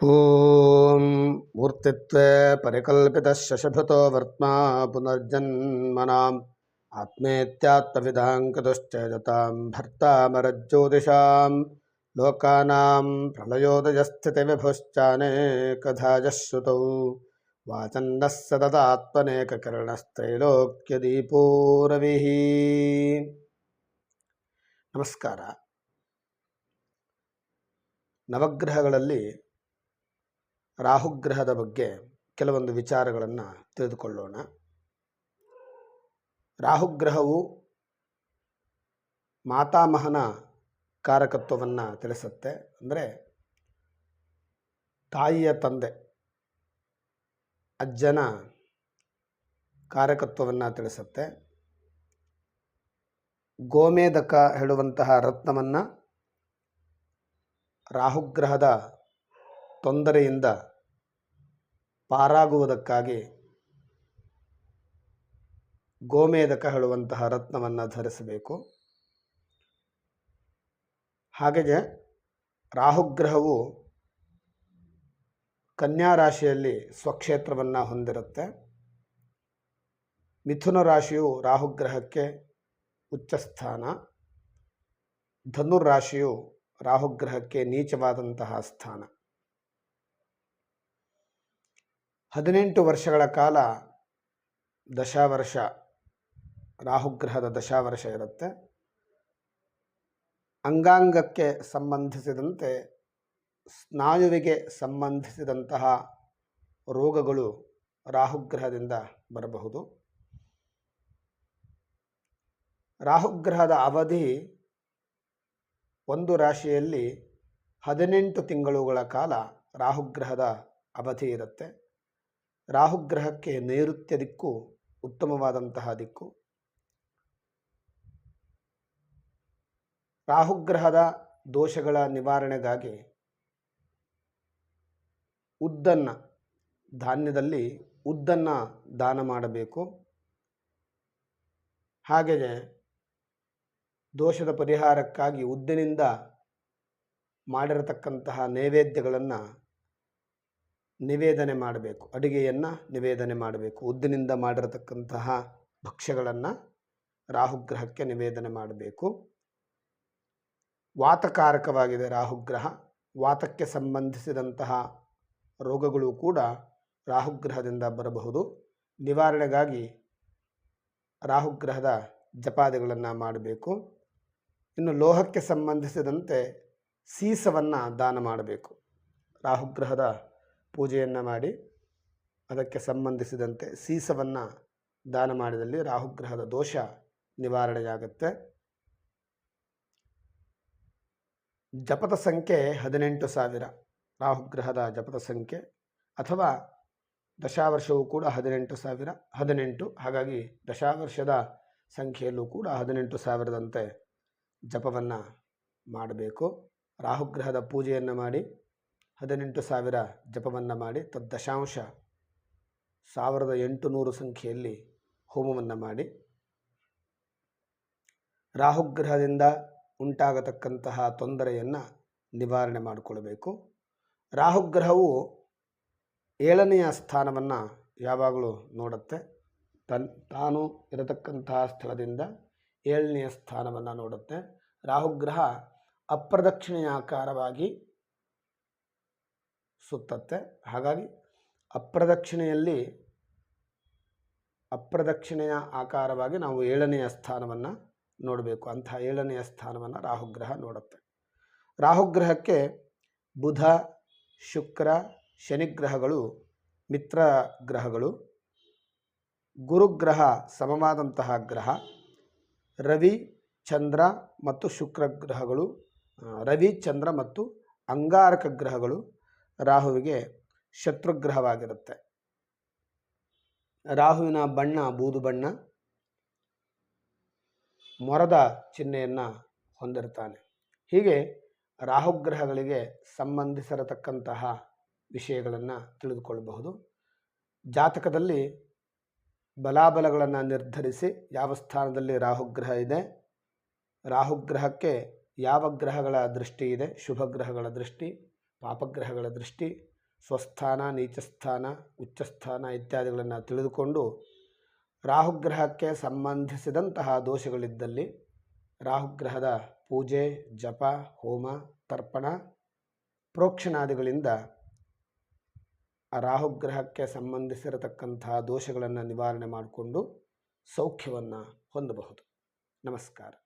ॐ मूर्तित्वे परिकल्पितः शशभृतो वर्त्मा पुनर्जन्मनाम् आत्मेत्यात्मविदाङ्कतुश्चेदतां भर्तामरज्योतिषां लोकानां प्रलयोदयस्थितिविभुश्चानेकधाजः श्रुतौ वाचन्नः सततात्मनेककिरणस्त्रैलोक्यदीपो रविः ನಮಸ್ಕಾರ ನವಗ್ರಹಗಳಲ್ಲಿ ರಾಹುಗ್ರಹದ ಬಗ್ಗೆ ಕೆಲವೊಂದು ವಿಚಾರಗಳನ್ನು ತಿಳಿದುಕೊಳ್ಳೋಣ. ರಾಹುಗ್ರಹವು ಮಾತಾಮಹನ ಕಾರಕತ್ವವನ್ನು ತಿಳಿಸುತ್ತೆ. ಅಂದರೆ ತಾಯಿಯ ತಂದೆ, ಅಜ್ಜನ ಕಾರಕತ್ವವನ್ನು ತಿಳಿಸುತ್ತೆ. ಗೋಮೇದಕ ಹೇಳುವಂತಹ ರತ್ನವನ್ನು ರಾಹುಗ್ರಹದ ತೊಂದರೆಯಿಂದ ಪಾರಾಗುವುದಕ್ಕಾಗಿ ಗೋಮೇದಕ ಹೇಳುವಂತಹ ರತ್ನವನ್ನು ಧರಿಸಬೇಕು. ಹಾಗೆಯೇ ರಾಹುಗ್ರಹವು ಕನ್ಯಾ ರಾಶಿಯಲ್ಲಿ ಸ್ವಕ್ಷೇತ್ರವನ್ನು ಹೊಂದಿರುತ್ತೆ. ಮಿಥುನ ರಾಶಿಯು ರಾಹುಗ್ರಹಕ್ಕೆ ಉಚ್ಚಸ್ಥಾನ ಧನುರ್ರಾಶಿಯು ರಾಹುಗ್ರಹಕ್ಕೆ ನೀಚವಾದಂತಹ ಸ್ಥಾನ. ಹದಿನೆಂಟು ವರ್ಷಗಳ ಕಾಲ ದಶಾವರ್ಷ, ರಾಹುಗ್ರಹದ ದಶಾವರ್ಷ ಇರುತ್ತೆ. ಅಂಗಾಂಗಕ್ಕೆ ಸಂಬಂಧಿಸಿದಂತೆ ಸ್ನಾಯುವಿಗೆ ಸಂಬಂಧಿಸಿದಂತಹ ರೋಗಗಳು ರಾಹುಗ್ರಹದಿಂದ ಬರಬಹುದು. ರಾಹುಗ್ರಹದ ಅವಧಿ ಒಂದು ರಾಶಿಯಲ್ಲಿ ಹದಿನೆಂಟು ತಿಂಗಳುಗಳ ಕಾಲ ರಾಹುಗ್ರಹದ ಅವಧಿ ಇರುತ್ತೆ. ರಾಹುಗ್ರಹಕ್ಕೆ ನೈಋತ್ಯ ದಿಕ್ಕು ಉತ್ತಮವಾದಂತಹ ದಿಕ್ಕು. ರಾಹುಗ್ರಹದ ದೋಷಗಳ ನಿವಾರಣೆಗಾಗಿ ಉದ್ದನ್ನ, ಧಾನ್ಯದಲ್ಲಿ ಉದ್ದನ್ನು ದಾನ ಮಾಡಬೇಕು. ಹಾಗೆಯೇ ದೋಷದ ಪರಿಹಾರಕ್ಕಾಗಿ ಉದ್ದಿನಿಂದ ಮಾಡಿರತಕ್ಕಂತಹ ನೈವೇದ್ಯಗಳನ್ನು ನಿವೇದನೆ ಮಾಡಬೇಕು. ಅಡುಗೆಯನ್ನು ನಿವೇದನೆ ಮಾಡಬೇಕು. ಉದ್ದಿನಿಂದ ಮಾಡಿರತಕ್ಕಂತಹ ಭಕ್ಷ್ಯಗಳನ್ನು ರಾಹುಗ್ರಹಕ್ಕೆ ನಿವೇದನೆ ಮಾಡಬೇಕು. ವಾತಕಾರಕವಾಗಿದೆ ರಾಹುಗ್ರಹ ವಾತಕ್ಕೆ ಸಂಬಂಧಿಸಿದಂತಹ ರೋಗಗಳು ಕೂಡ ರಾಹುಗ್ರಹದಿಂದ ಬರಬಹುದು. ನಿವಾರಣೆಗಾಗಿ ರಾಹುಗ್ರಹದ ಜಪಾದಿಗಳನ್ನು ಮಾಡಬೇಕು. ಇನ್ನು ಲೋಹಕ್ಕೆ ಸಂಬಂಧಿಸಿದಂತೆ ಸೀಸವನ್ನು ದಾನ ಮಾಡಬೇಕು. ರಾಹುಗ್ರಹದ ಪೂಜೆಯನ್ನು ಮಾಡಿ ಅದಕ್ಕೆ ಸಂಬಂಧಿಸಿದಂತೆ ಸೀಸವನ್ನು ದಾನ ಮಾಡಿದಲ್ಲಿ ರಾಹುಗ್ರಹದ ದೋಷ ನಿವಾರಣೆಯಾಗುತ್ತೆ. ಜಪದ ಸಂಖ್ಯೆ ಹದಿನೆಂಟು ಸಾವಿರ. ರಾಹುಗ್ರಹದ ಜಪದ ಸಂಖ್ಯೆ ಅಥವಾ ದಶಾವರ್ಷವೂ ಕೂಡ ಹದಿನೆಂಟು ಸಾವಿರ, ಹದಿನೆಂಟು. ಹಾಗಾಗಿ ದಶಾವರ್ಷದ ಸಂಖ್ಯೆಯಲ್ಲೂ ಕೂಡ ಹದಿನೆಂಟು ಸಾವಿರದಂತೆ ಜಪವನ್ನು ಮಾಡಬೇಕು. ರಾಹುಗ್ರಹದ ಪೂಜೆಯನ್ನು ಮಾಡಿ ಹದಿನೆಂಟು ಸಾವಿರ ಜಪವನ್ನು ಮಾಡಿ ತದ್ದಶಾಂಶ ಸಾವಿರದ ಎಂಟುನೂರು ಸಂಖ್ಯೆಯಲ್ಲಿ ಹೋಮವನ್ನು ಮಾಡಿ ರಾಹುಗ್ರಹದಿಂದ ಉಂಟಾಗತಕ್ಕಂತಹ ತೊಂದರೆಯನ್ನು ನಿವಾರಣೆ ಮಾಡಿಕೊಳ್ಬೇಕು. ರಾಹುಗ್ರಹವು ಏಳನೆಯ ಸ್ಥಾನವನ್ನು ಯಾವಾಗಲೂ ನೋಡುತ್ತೆ. ತನ್, ತಾನು ಇರತಕ್ಕಂತಹ ಸ್ಥಳದಿಂದ ಏಳನೆಯ ಸ್ಥಾನವನ್ನು ನೋಡುತ್ತೆ. ರಾಹುಗ್ರಹ ಅಪ್ರದಕ್ಷಿಣೆಯಾಕಾರವಾಗಿ ಸುತ್ತತ್ತೆ. ಹಾಗಾಗಿ ಅಪ್ರದಕ್ಷಿಣೆಯಲ್ಲಿ, ಅಪ್ರದಕ್ಷಿಣೆಯ ಆಕಾರವಾಗಿ ನಾವು ಏಳನೆಯ ಸ್ಥಾನವನ್ನು ನೋಡಬೇಕು. ಅಂತಹ ಏಳನೆಯ ಸ್ಥಾನವನ್ನು ರಾಹುಗ್ರಹ ನೋಡುತ್ತೆ. ರಾಹುಗ್ರಹಕ್ಕೆ ಬುಧ, ಶುಕ್ರ, ಶನಿಗ್ರಹಗಳು ಮಿತ್ರ ಗ್ರಹಗಳು. ಗುರುಗ್ರಹ ಸಮವಾದಂತಹ ಗ್ರಹ. ರವಿ, ಚಂದ್ರ ಮತ್ತು ಶುಕ್ರ ಗ್ರಹಗಳು. ರವಿ, ಚಂದ್ರ ಮತ್ತು ಅಂಗಾರಕ ಗ್ರಹಗಳು. ರಾಹುವಿಗೆ ಶತ್ರುಗ್ರಹವಾಗಿರುತ್ತೆ. ರಾಹುವಿನ ಬಣ್ಣ ಬೂದು ಬಣ್ಣ, ಮೊರದ ಚಿಹ್ನೆಯನ್ನು ಹೊಂದಿರ್ತಾನೆ. ಹೀಗೆ ರಾಹುಗ್ರಹಗಳಿಗೆ ಸಂಬಂಧಿಸಿರತಕ್ಕಂತಹ ವಿಷಯಗಳನ್ನು ತಿಳಿದುಕೊಳ್ಳಬಹುದು ಜಾತಕದಲ್ಲಿ ಬಲಾಬಲಗಳನ್ನು ನಿರ್ಧರಿಸಿ ಯಾವ ಸ್ಥಾನದಲ್ಲಿ ರಾಹುಗ್ರಹ ಇದೆ, ರಾಹುಗ್ರಹಕ್ಕೆ ಯಾವ ಗ್ರಹಗಳ ದೃಷ್ಟಿ ಇದೆ, ಶುಭ ಗ್ರಹಗಳ ದೃಷ್ಟಿ ಪಾಪಗ್ರಹಗಳ ದೃಷ್ಟಿ, ಸ್ವಸ್ಥಾನ, ನೀಚಸ್ಥಾನ, ಉಚ್ಚಸ್ಥಾನ ಇತ್ಯಾದಿಗಳನ್ನು ತಿಳಿದುಕೊಂಡು ರಾಹುಗ್ರಹಕ್ಕೆ ಸಂಬಂಧಿಸಿದಂತಹ ದೋಷಗಳಿದ್ದಲ್ಲಿ ರಾಹುಗ್ರಹದ ಪೂಜೆ, ಜಪ, ಹೋಮ, ತರ್ಪಣ, ಪ್ರೋಕ್ಷಣಾದಿಗಳಿಂದ ಆ ರಾಹುಗ್ರಹಕ್ಕೆ ಸಂಬಂಧಿಸಿರತಕ್ಕಂತಹ ದೋಷಗಳನ್ನು ನಿವಾರಣೆ ಮಾಡಿಕೊಂಡು ಸೌಖ್ಯವನ್ನು ಹೊಂದಬಹುದು. ನಮಸ್ಕಾರ.